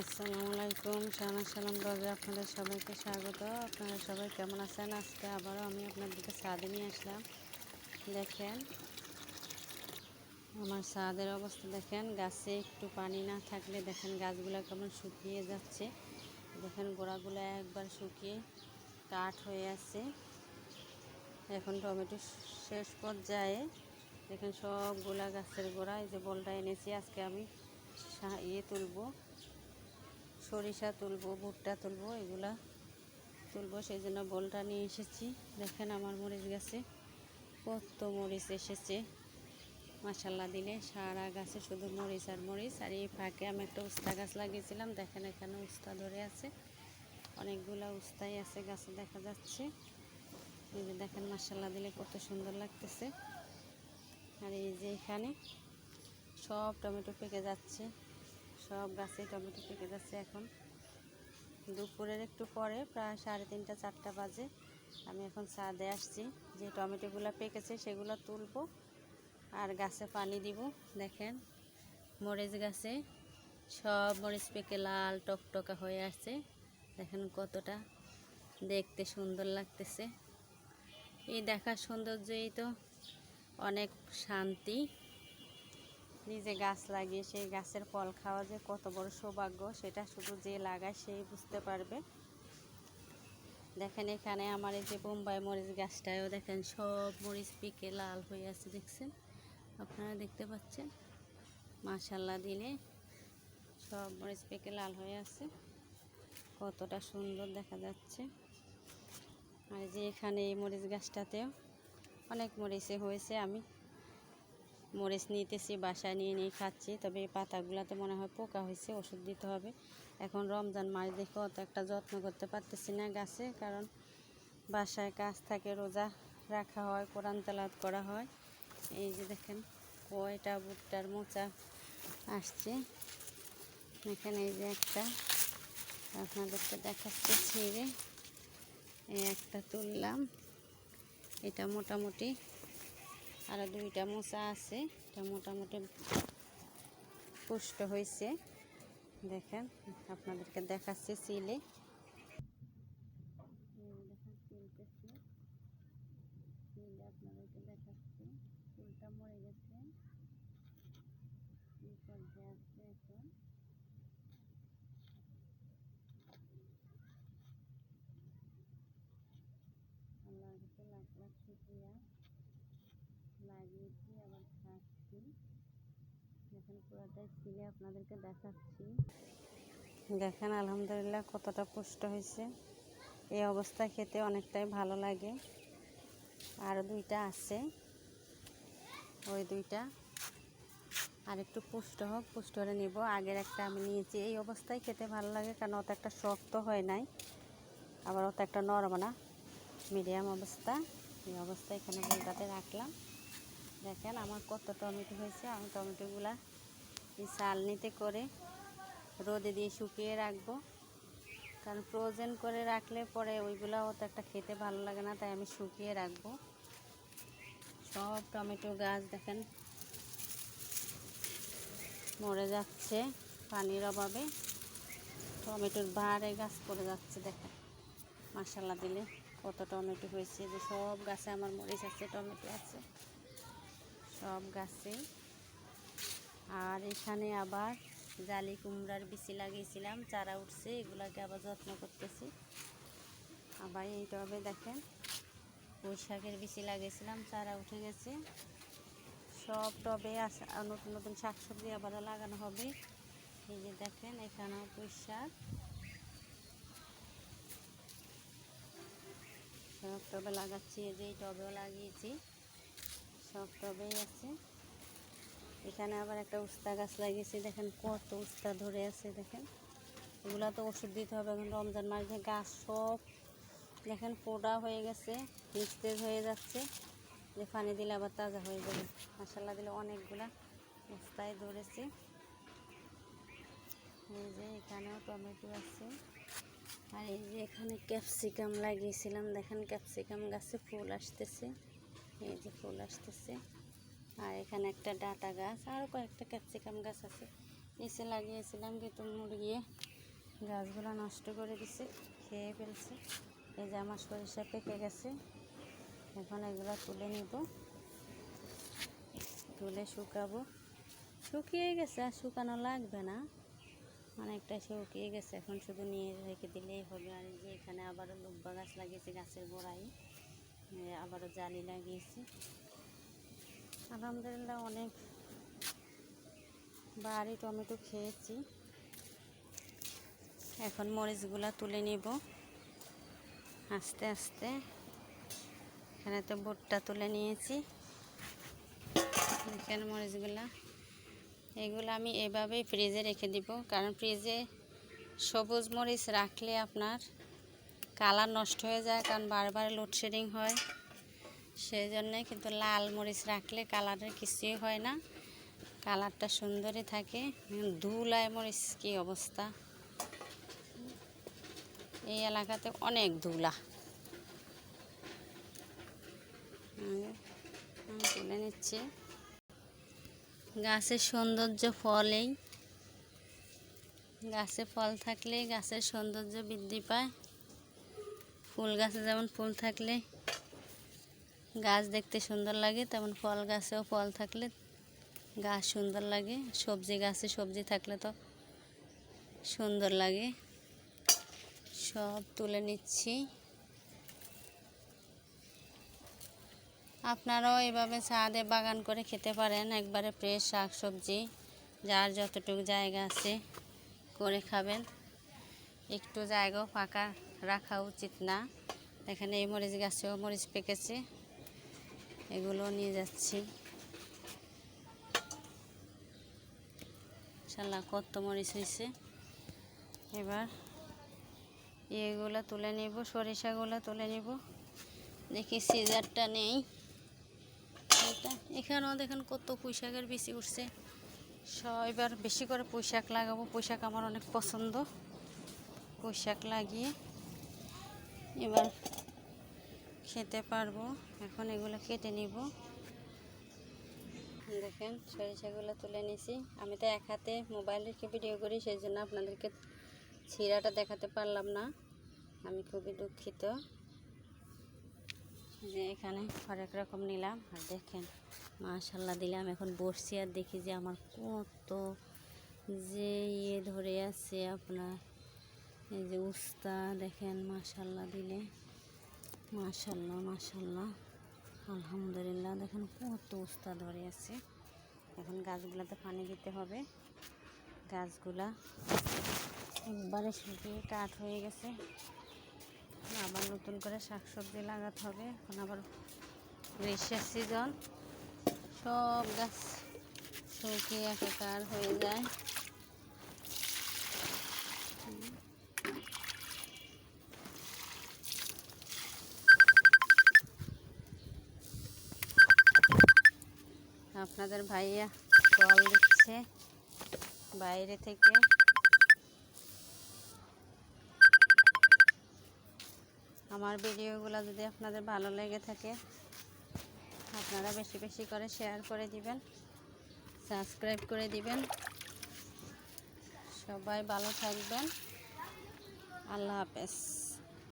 আসসালামু আলাইকুম শাহানা সালাম ব্লগে আপনাদের সবাইকে স্বাগত। আপনারা সবাই কেমন আছেন? আজকে আবারও আমি আপনাদেরকে ছাদে নিয়ে আসলাম। দেখেন, আমার ছাদের অবস্থা দেখেন, গাছে একটু পানি না থাকলে দেখেন গাছগুলো কেমন শুকিয়ে যাচ্ছে। দেখেন গোড়াগুলো একবার শুকিয়ে কাঠ হয়ে আছে। এখন টমেটো শেষ পর্যায়ে দেখেন সবগুলা গাছের গোড়া এই যে বলটা এনেছি, আজকে আমি ইয়ে তুলবো। সরিষা তুলবো, ভুট্টা তুলবো, এগুলা তুলবো সেই জন্য বলটা নিয়ে এসেছি। দেখেন আমার মরিচ গাছে, কত মরিচ এসেছে। মাসাল্লা দিলে সারা গাছে শুধু মরিচ আর মরিচ। আর এই ফাঁকে আমি একটা উস্তা গাছ লাগিয়েছিলাম, দেখেন এখানে উস্তা ধরে আছে। অনেকগুলা উস্তাই আছে গাছে দেখা যাচ্ছে। এই যে দেখেন মাসাল্লা দিলে কত সুন্দর লাগতেছে। আর এই যে এখানে সব টমেটো পেকে যাচ্ছে। সব গাছে টমেটো পেকে যাচ্ছে এখন। দুপুরের একটু পরে, প্রায় সাড়ে তিনটা, চারটা বাজে। আমি এখন ছাদে আসছি। যে টমেটোগুলো পেকেছে সেগুলো তুলবো আর গাছে পানি দিব। দেখেন, মরিচ গাছে সব মরিচ পেকে লাল টকটকা হয়ে আসছে। দেখেন কতটা দেখতে সুন্দর লাগতেছে। এই দেখার সৌন্দর্যই তো অনেক শান্তি। নিজে গাছ লাগিয়ে সেই গাছের ফল খাওয়া যে কত বড় সৌভাগ্য, সেটা শুধু যে লাগায় সেই বুঝতে পারবে। দেখেন এখানে আমার এই যে বোম্বাই মরিচ গাছটায়ও দেখেন সব মরিচ পিকে লাল হয়ে আছে, দেখছেন? আপনারা দেখতে পাচ্ছেন? মাশাল্লাহ দিলে সব মরিচ পেকে লাল হয়ে আছে। কতটা সুন্দর দেখা যাচ্ছে। আর যে এখানে এই মরিচ গাছটাতেও অনেক মরিচে হয়েছে আমি। মরিচ নিতেছি, বাসায় নিয়ে নিয়ে খাচ্ছি। তবে এই পাতাগুলোতে মনে হয় পোকা হয়েছে, ওষুধ দিতে হবে। এখন রমজান মাস দেখে অত একটা যত্ন করতে পারতেছি না গাছে, কারণ বাসায় কাজ থাকে, রোজা রাখা হয়, কোরআন তেলাত করা হয়। এই যে দেখেন, কয়টা ভুট্টার মোচা আসছে। এখানে এই যে একটা, আপনাদেরকে দেখাচ্ছে ছিঁড়ে। এই একটা তুললাম, এটা মোটামুটি আর দুইটা মোচা আছে, এটা মোটামুটি পুষ্ট হয়েছে। দেখেন, আপনাদেরকে দেখাচ্ছে সিলে। আপনাদেরকে দেখাচ্ছে। ফুলটা মরে গেছে। পর্যায়ে আছে এখন। আল্লাহর কাছে লাখ লাখ শুক্রিয়া। লাগিয়েছি আবার দেখেন পুরোটাই ছিলে, আপনাদেরকে দেখাচ্ছি। দেখেন, আলহামদুলিল্লাহ, কতটা পুষ্ট হয়েছে। এই অবস্থায় খেতে অনেকটাই ভালো লাগে। আর দুইটা আছে। ওই দুইটা। আর একটু পুষ্ট হোক, পুষ্ট হলে নিব। আগের একটা আমি নিয়েছি। এই অবস্থায় খেতে ভালো লাগে, কারণ অত একটা শক্ত হয় নাই। আবার অত একটা নরম না। মিডিয়াম অবস্থা। এই অবস্থায় এখানে বলটাতে রাখলাম। দেখেন আমার কত টমেটো হয়েছে। আমি টমেটোগুলা এই চালনিতে করে রোদে দিয়ে শুকিয়ে রাখব। কারণ ফ্রোজেন করে রাখলে পরে ওইগুলো অত একটা খেতে ভালো লাগে না, তাই আমি শুকিয়ে রাখব। সব টমেটো গাছ দেখেন মরে যাচ্ছে পানির অভাবে। টমেটোর বাহারে গাছ পড়ে যাচ্ছে দেখেন। মাসাল্লা দিলে কত টমেটো হয়েছে। যে সব গাছে আমার মরিচ আছে, টমেটো আছে। সব গাছে। আর এখানে আবার জালি কুমড়ার বিচি লাগিয়েছিলাম, চারা উঠছে, এগুলাকে আবার যত্ন করতেছি। আবার এই টবে দেখেন, পুঁই শাকের বিচি লাগিয়েছিলাম, চারা উঠে গেছে। সব টবে আসা, নতুন নতুন শাকসবজি আবারও লাগানো হবে। এই যে দেখেন, এখানেও পুঁই শাক। সব টবে লাগাচ্ছি, এই যে এই টবেও লাগিয়েছি। সব টবেই আছে। এখানে আবার একটা উস্তা গাছ লাগিয়েছি, দেখেন কত উস্তা ধরে আছে, দেখেন। এগুলো তো ওষুধ দিতে হবে, এখন রমজান মাসে গাছ সব, দেখেন পোড়া হয়ে গেছে, নিস্তেজ হয়ে যাচ্ছে। যে পানি দিলে আবার তাজা হয়ে যাবে। মশলা দিলে অনেকগুলা উস্তায় ধরেছে। এই যে এখানেও টমেটো আছে। আর এই যে এখানে ক্যাপসিকাম লাগিয়েছিলাম, দেখেন ক্যাপসিকাম গাছে ফুল আসতেছে। এই যে ফুল আসতেছে। আর এখানে একটা ডাটা গাছ আরও কয়েকটা ক্যাপসিকাম গাছ আছে। নিচে লাগিয়েছিলাম, কিন্তু মুরগি গাছগুলো নষ্ট করে দিছে, খেয়ে ফেলছে। এই যে আমার সরিষা পেকে গেছে। এখন এগুলো তুলে নিব। তুলে শুকাবো। শুকিয়ে গেছে, আর শুকানো লাগবে না। অনেকটা শুকিয়ে গেছে, এখন শুধু নিয়ে রেখে দিলেই হবে। আর যে এখানে আবারও লুব্বা গাছ লাগিয়েছে গাছের গোড়ায়। আবারও জালি লাগিয়েছি। আলহামদুলিল্লাহ অনেক বাড়ি টমেটো খেয়েছি। এখন মরিচগুলা তুলে নিব। আস্তে আস্তে এখানে তো ভুট্টা তুলে নিয়েছি। এখানে মরিচগুলা। এগুলো আমি এভাবেই ফ্রিজে রেখে দিব। কারণ ফ্রিজে সবুজ মরিচ রাখলে আপনার কালার নষ্ট হয়ে যায় কারণ বারবার লোডশেডিং হয়। সেই জন্যে কিন্তু লাল মরিচ রাখলে কালারের কিছুই হয় না। কালারটা সুন্দরই থাকে। ধুলায় মরিচ কী অবস্থা? এই এলাকাতে অনেক ধুলা। তুলে নিচ্ছি। গাছের সৌন্দর্য ফলেই। গাছে ফল থাকলে গাছের সৌন্দর্য বৃদ্ধি পায়। ফুল গাছে যেমন ফুল থাকলে গাছ দেখতে সুন্দর লাগে, তেমন ফল গাছেও ফল থাকলে গাছ সুন্দর লাগে। সবজি গাছে সবজি থাকলে তো সুন্দর লাগে। সব তুলে নিচ্ছি। আপনারাও এভাবে ছাদে বাগান করে খেতে পারেন, একবারে ফ্রেশ শাক সবজি যার যতটুকু জায়গা আছে করে খাবেন। একটু জায়গাও ফাঁকা রাখা উচিত না। এখানে এই মরিচ গাছেও মরিচ পেকেছে। এগুলো নিয়ে যাচ্ছি। শালা কত মরিচ হয়েছে। এবার এগুলো তুলে নিব, সরিষাগুলো তুলে নিব। দেখি সিজারটা নেই। এটা এখানেও দেখেন কত পুঁই শাকের বেশি উঠছে। এবার বেশি করে পুঁই শাক লাগাবো। পুঁই শাক আমার অনেক পছন্দ। পুঁই শাক লাগিয়ে এবার খেতে পারব। এখন এগুলো কেটে নিব। দেখেন, সরিষাগুলো তুলে নিছি। আমি তো এক হাতে মোবাইল রেখে ভিডিও করি, সেই জন্য আপনাদেরকে ছিঁড়াটা দেখাতে পারলাম না। আমি খুবই দুঃখিত। যে এখানে হরেক রকম নিলাম। আর দেখেন মাশাল্লাহ দিলাম। এখন বসছি আর দেখি যে আমার কত যে ইয়ে ধরে আছে আপনার। এই যে উস্তা দেখেন, মাশাল্লাহ দিলে। মাশাল্লাহ মাশাল্লাহ। আলহামদুলিল্লাহ, দেখেন কত উস্তা ধরে আছে। এখন গাছগুলাতে পানি দিতে হবে। গাছগুলা একবারে শুকিয়ে কাঠ হয়ে গেছে। আবার নতুন করে শাকসবজি লাগাতে হবে। এখন আবার গ্রীষ্মের সিজন সব গাছ শুকিয়ে একাকার হয়ে যায়। আপনাদের ভাইয়া কল দিচ্ছে বাইরে থেকে। আমার ভিডিওগুলো যদি আপনাদের ভালো লেগে থাকে, আপনারা বেশি বেশি করে শেয়ার করে দিবেন সাবস্ক্রাইব করে দিবেন। সবাই ভালো থাকবেন। আল্লাহ হাফেজ।